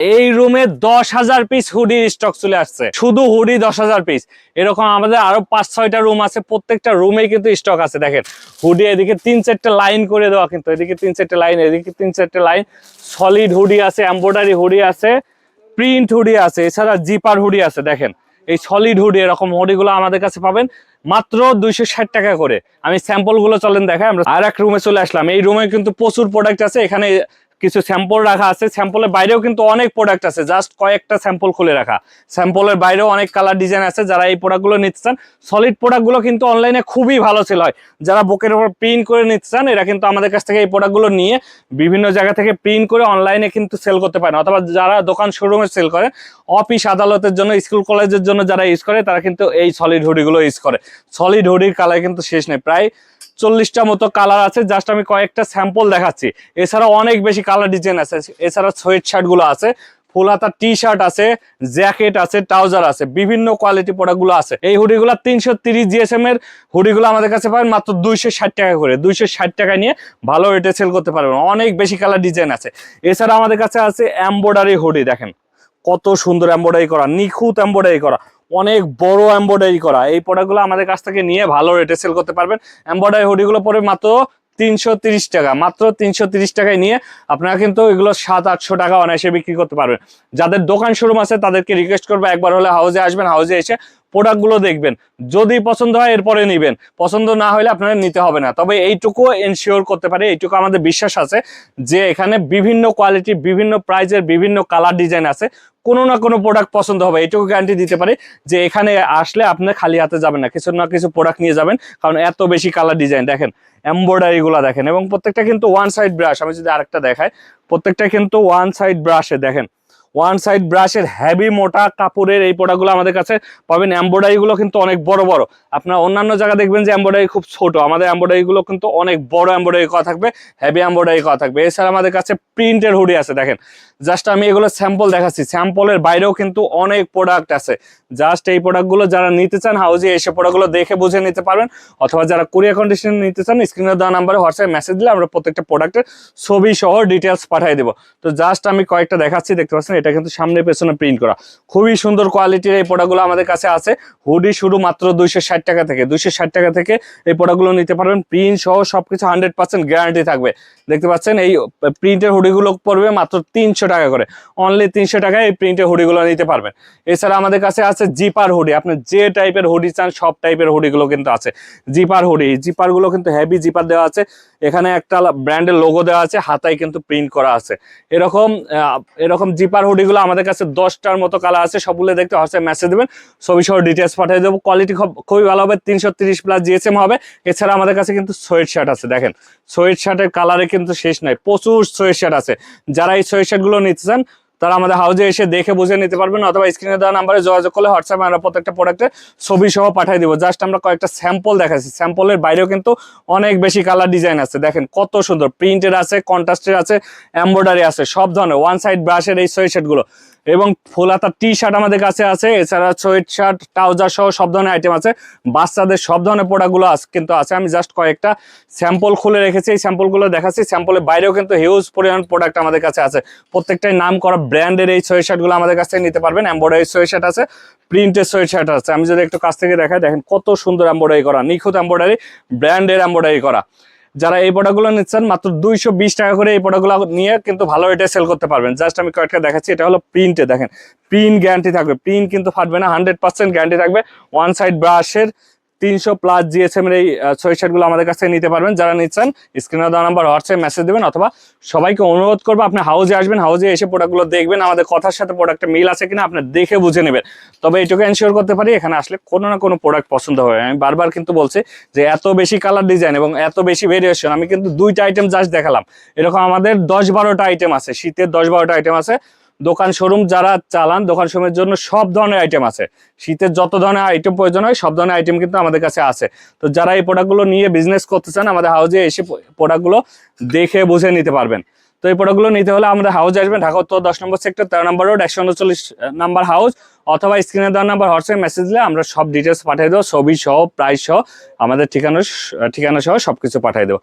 এই রুমে দশ হাজার পিস হুডির স্টক চলে আসছে। শুধু হুডি দশ হাজার পিস এরকম আমাদের আরও পাঁচ ছয়টা রুম আছে, প্রত্যেকটা রুমে কিন্তু স্টক আছে, দেখেন। হুডি এদিকে তিন চারটে লাইন করে দেওয়া কিন্তু, এদিকে তিন চারটে লাইন এদিকে তিন চারটে লাইন সলিড হুডি আছে এম্ব্রয়ডারি হুডি আছে প্রিন্ট হুডি আছে, এছাড়া জিপার হুডি আছে, দেখেন। এই সলিড হুডি এরকম হুডিগুলো আমাদের কাছে পাবেন মাত্র দুইশো ষাট টাকা করে। আমি স্যাম্পলগুলো চলেন দেখাই, আমরা আর এক রুমে চলে আসলাম। এই রুমে কিন্তু প্রচুর প্রোডাক্ট আছে, এখানে কিছু স্যাম্পল রাখা আছে। স্যাম্পলের বাইরেও কিন্তু অনেক প্রোডাক্ট আছে। জাস্ট কয়েকটা স্যাম্পল খুলে রাখা। স্যাম্পলের বাইরেও অনেক কালার ডিজাইন আছে। যারা এই প্রোডাক্টগুলো নিতে চান সলিড প্রোডাক্টগুলো কিন্তু অনলাইনে খুবই ভালো সেল হয়। যারা বুকের উপর প্রিন্ট করে নিতে চান, এরা কিন্তু আমাদের কাছ থেকে এই প্রোডাক্টগুলো নিয়ে বিভিন্ন জায়গা থেকে প্রিন্ট করে অনলাইনে কিন্তু সেল করতে পারেন। অথবা যারা দোকান শোরুমে সেল করে অফিস আদালতের জন্য স্কুল কলেজের জন্য যারা ইউজ করে, তারা কিন্তু এই সলিড হুডিগুলো ইউজ করে। সলিড হুডির কালার কিন্তু শেষ নেই। প্রায় চল্লিশটা মতো কালার আছে জাস্ট আমি কয়েকটা স্যাম্পল দেখাচ্ছি। এছাড়া অনেক বেশি কালার ডিজাইন আছে এছাড়া সোয়েট শার্টগুলো আছে, ফুল হাতার টি শার্ট আছে জ্যাকেট আছে ট্রাউজার আছে, বিভিন্ন কোয়ালিটি প্রোডাক্টগুলো আছে। এই হুডিগুলো তিনশো তিরিশ জিএসএম এর হুডিগুলো আমাদের কাছে পাবেন, মাত্র দুইশো ষাট টাকা করে। দুইশো ষাট টাকা নিয়ে ভালো রেটে সেল করতে পারবেন। অনেক বেশি কালার ডিজাইন আছে। এছাড়া আমাদের কাছে আছে এম্ব্রয়ডারি হুডি দেখেন। কত সুন্দর এম্ব্রয়ডারি করা, নিখুঁত এম্ব্রয়ডারি করা। অনেক বড় এম্ব্রয়ডারি করা। এই প্রোডাক্টগুলো আমাদের কাছ থেকে নিয়ে ভালো রেটে সেল করতে পারবেন। এম্ব্রয়ডারি হুডিগুলো পরে মাত্র তিনশো টাকা। মাত্র তিনশো টাকায় নিয়ে আপনারা কিন্তু এগুলো সাত, আটশো টাকা অনায়াসে বিক্রি করতে পারবেন। যাদের দোকান শোরুম আছে তাদেরকে রিকোয়েস্ট করব, একবার হলে হাউজে আসবেন হাউজে এসে প্রোডাক্টগুলো দেখবেন। যদি পছন্দ হয় এরপরে নেবেন। পছন্দ না হলে আপনারা নিতে হবে না। তবে এইটুকু এনশিওর করতে পারে, এইটুকু আমাদের বিশ্বাস আছে যে এখানে বিভিন্ন কোয়ালিটি বিভিন্ন প্রাইজের বিভিন্ন কালার ডিজাইন আছে। কোনো না কোনো প্রোডাক্ট পছন্দ হবে, এইটুকু গ্যারান্টি দিতে পারি যে এখানে আসলে আপনি খালি হাতে যাবেন না। কিছু না কিছু প্রোডাক্ট নিয়ে যাবেন, কারণ এত বেশি কালার ডিজাইন দেখেন এম্ব্রয়ডারি গুলা দেখেন এবং প্রত্যেকটা কিন্তু ওয়ান সাইড ব্রাশ আমি যদি আরেকটা দেখাই, প্রত্যেকটা কিন্তু ওয়ান সাইড ব্রাশে দেখেন ওয়ান সাইড ব্রাশের হেভি মোটা কাপড়ের এই প্রোডাক্টগুলো আমাদের কাছে পাবেন। এম্ব্রয়ডারি গুলো কিন্তু অনেক বড় বড়। আপনার অন্যান্য জায়গা দেখবেন যে এম্ব্রয়ডারি খুব ছোট। আমাদের এম্ব্রয়ডারিগুলো কিন্তু অনেক বড় এম্ব্রয়ডারি করা থাকবে হ্যাভি এম্ব্রয়ডারি করা থাকবে। এছাড়া আমাদের কাছে প্রিন্টের হুডি আছে, দেখেন। জাস্ট আমি এগুলো স্যাম্পল দেখাচ্ছি। স্যাম্পলের বাইরেও কিন্তু অনেক প্রোডাক্ট আছে। জাস্ট এই প্রোডাক্টগুলো যারা নিতে চান হাউজে এসে প্রোডাক্টগুলো দেখে বুঝে নিতে পারবেন। অথবা যারা কুরিয়ার কন্ডিশন নিতে চান স্ক্রিনে দেওয়া নাম্বারে হোয়াটসঅ্যাপ মেসেজ দিলে আমরা প্রত্যেকটা প্রোডাক্টের ছবি সহ ডিটেলস পাঠিয়ে দেবো। তো জাস্ট আমি কয়েকটা দেখাচ্ছি, দেখতে পাচ্ছেন? এটা কিন্তু সামনে পেছনে প্রিন্ট করা। খুবই সুন্দর কোয়ালিটির এই প্রোডাক্টগুলো আমাদের কাছে আছে। হুডি শুরু মাত্র দুইশো ষাট টাকা থেকে। দুইশো ষাট টাকা থেকে এই প্রোডাক্টগুলো নিতে পারবেন। প্রিন্ট সহ সবকিছু হান্ড্রেড পার্সেন্ট গ্যারান্টি থাকবে। দেখতে পাচ্ছেন, এই প্রিন্টের হুডিগুলো পড়বে মাত্র তিনশো টাকা করে। অনলি তিনশো টাকায় এই প্রিন্টের হুডিগুলো নিতে পারবেন। এছাড়া আমাদের কাছে আছে জিপার হুডি আপনি যে টাইপের হুডি চান, সব টাইপের হুডিগুলো কিন্তু আছে। জিপার হুডি জিপারগুলো কিন্তু হেভি জিপার দেওয়া আছে। এখানে একটা ব্র্যান্ডের লোগো দেওয়া আছে। হাতায় কিন্তু প্রিন্ট করা আছে। এরকম এরকম জিপার হুডিগুলো আমাদের কাছে দশটার মতো কালার আছে, সবগুলো দেখতে হোয়াটসঅ্যাপ মেসেজ দেবেন। ছবি সহ ডিটেলস পাঠিয়ে দেবো। কোয়ালিটি খুব, খুবই ভালো হবে, তিনশো তিরিশ প্লাস জিএসএম হবে। এছাড়া আমাদের কাছে কিন্তু সোয়েট শার্ট আছে, দেখেন। সোয়েট শার্টের কালারে কিন্তু শেষ নাই, প্রচুর সোয়েট শার্ট আছে। যারা এই সোয়েট শার্টগুলো নিতে চান তারা আমাদের হাউজে এসে দেখে বুঝে নিতে পারবেন অথবা স্ক্রিনে দেওয়া নাম্বারে যোগাযোগ করলে হোয়াটসঅ্যাপে আমরা প্রত্যেকটা প্রোডাক্টের ছবি সহ পাঠিয়ে দিব। জাস্ট আমরা কয়েকটা স্যাম্পল দেখাচ্ছি। স্যাম্পলের বাইরেও কিন্তু অনেক বেশি কালার ডিজাইন আছে। দেখেন কত সুন্দর। প্রিন্টের আছে কন্ট্রাস্টের আছে এম্ব্রয়ডারি আছে, সব ধরনের। ওয়ান সাইড ব্রাশের এই সোয়েট শার্টগুলো এবং ফুল হাতার টি শার্ট আমাদের কাছে আছে। এছাড়া সোয়েট শার্ট ট্রাউজার সহ সব ধরনের আইটেম আছে। বাচ্চাদের সব ধরনের প্রোডাক্টগুলো কিন্তু আছে। আমি জাস্ট কয়েকটা স্যাম্পল খুলে রেখেছি। এই স্যাম্পলগুলো দেখাচ্ছি। স্যাম্পলের বাইরেও কিন্তু হিউজ পরিমাণ প্রোডাক্ট আমাদের কাছে আছে। প্রত্যেকটাই নাম করা ব্র্যান্ডের এই সোয়েট শার্টগুলো আমাদের কাছ থেকে নিতে পারবেন। এম্ব্রয়ডারি সোয়েট শার্ট আছে প্রিন্টের সোয়েট শার্ট আছে। আমি যদি একটু কাছ থেকে দেখাই, দেখেন কত সুন্দর এম্ব্রয়ডারি করা। নিখুঁত এম্ব্রয়ডারি ব্র্যান্ডের এম্ব্রয়ডারি করা। যারা এই প্রোডাক্টগুলো নিচ্ছেন, মাত্র দুইশো বিশ টাকা করে এই প্রোডাক্টগুলো নিয়ে কিন্তু ভালো রেটে সেল করতে পারবেন। জাস্ট আমি কয়েকটা দেখাচ্ছি, এটা হলো প্রিন্টে দেখেন। প্রিন্ট গ্যারান্টি থাকবে। প্রিন্ট কিন্তু ফাটবে না হান্ড্রেড পার্সেন্ট গ্যারান্টি থাকবে। ওয়ান সাইড ব্রাশের তিনশো প্লাস জিএসএম এর এই ছয় শার্টগুলো আমাদের কাছে নিতে পারবেন। যারা নিচ্ছেন স্ক্রিনে দেওয়া নাম্বার হোয়াটসঅ্যাপ মেসেজ দেবেন অথবা সবাইকে অনুরোধ করব, আপনি হাউজে আসবেন হাউজে এসে প্রোডাক্টগুলো দেখবেন, আমাদের কথার সাথে প্রোডাক্টটা মিল আছে কিনা আপনি দেখে বুঝে নেবেন। তবে এটুকু এনশিওর করতে পারি, এখানে আসলে কোনো না কোনো প্রোডাক্ট পছন্দ হবে। আমি বারবার কিন্তু বলছি যে এত বেশি কালার ডিজাইন এবং এত বেশি ভেরিয়েশন আমি কিন্তু দুইটা আইটেম জাস্ট দেখালাম। এরকম আমাদের দশ বারোটা আইটেম আছে, শীতের দশ বারোটা আইটেম আছে। দোকান শোরুম যারা চালান, দোকান শোরুমের জন্য সব ধরনের আইটেম আছে। শীতের যত ধরনের আইটেম প্রয়োজন হয়, সব ধরনের আইটেম কিন্তু আমাদের কাছে আছে। তো যারা এই প্রোডাক্টগুলো নিয়ে বিজনেস করতে চান, আমাদের হাউজে এসে প্রোডাক্টগুলো দেখে বুঝে নিতে পারবেন। তো এই প্রোডাক্টগুলো নিতে হলে আমাদের হাউস আসবেন, ঢাকা উত্তর দশ নম্বর সেক্টর তেরো নম্বর রোড একশো উনচল্লিশ নাম্বার হাউস অথবা স্ক্রিনে দেওয়ার নাম্বার হোয়াটসঅ্যাপ মেসেজ দিলে আমরা সব ডিটেলস পাঠিয়ে দেবো, ছবি সহ প্রাইস সহ, আমাদের ঠিকানা ঠিকানা সহ সব কিছু পাঠিয়ে দেবো।